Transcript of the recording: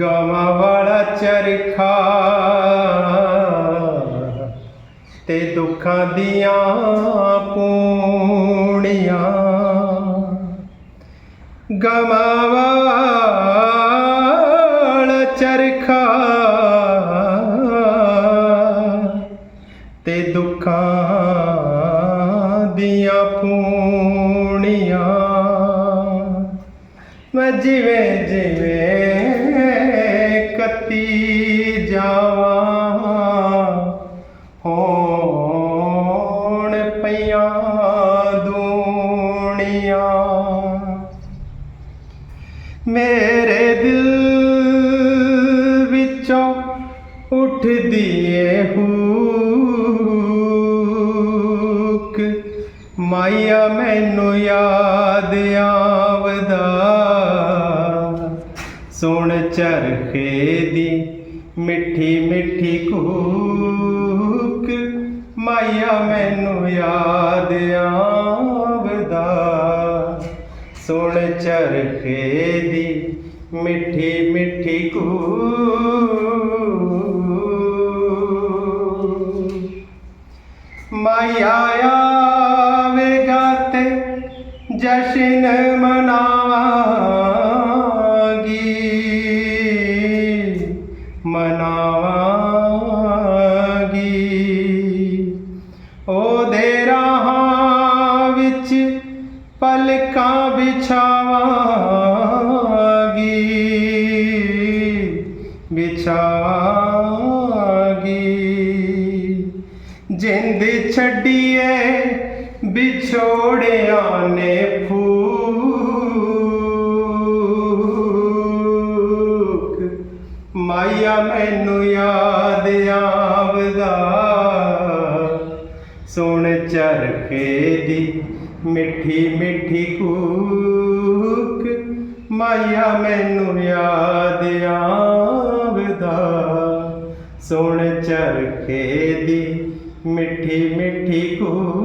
ਗਾਵਾਂ ਵਾਲਾ ਚਰਖਾ ਤੇ ਦੁੱਖਾਂ ਦੀਆਂ ਪੂਣੀਆਂ। ਗਾਵਾਂ ਵਾਲਾ ਚਰਖਾ ਤੇ ਦੁੱਖਾਂ ਦੀਆਂ ਪੂਣੀਆਂ। ਮੈਂ ਜਿਵੇਂ ਜਿਵੇਂ ਕੱਤੀ ਜਾਵਾਂ। ਹੋਣ ਪਈਆਂ ਦੂਣੀਆਂ। ਮੇਰੇ ਦਿਲ ਵਿੱਚੋਂ ਉੱਠਦੀ ਏ ਹੂਕ। ਮਾਇਆ ਮੈਨੂੰ ਯਾਦ ਆਵਦਾ। ਸੁਣ ਚਰਖੇ ਦੀ ਮਿੱਠੀ ਮਿੱਠੀ ਕੂਕ, ਮਾਇਆ ਮੈਨੂੰ ਯਾਦ ਆਵਦਾ। ਸੁਣ ਚਰਖੇ ਦੀ ਮਿੱਠੀ ਮਿੱਠੀ ਕੂ ਮਾਇਆ ਮਨਾਵਾਂਗੀ। ਮਨਾਵਾਂਗੀ ਉਹਦੇ ਰਾਹਾਂ ਵਿੱਚ ਪਲਕਾਂ ਵਿਛਾਵਾਂਗੀ। ਵਿਛਾਵਾਂਗੀ। ਜਿੰਦ ਛੱਡੀਏ ਵਿਛੋੜਿਆਂ ਨੇ ਮਾਇਆ ਮੈਨੂੰ ਯਾਦ ਆਵਦਾ। ਸੁਣ ਚਰਖੇ ਦੀ ਮਿੱਠੀ ਮਿੱਠੀ ਕੂਕ, ਮਾਇਆ ਮੈਨੂੰ ਯਾਦ ਆਵਦਾ। ਸੁਣ ਚਰਖੇ ਦੀ ਮਿੱਠੀ ਮਿੱਠੀ ਕੂਕ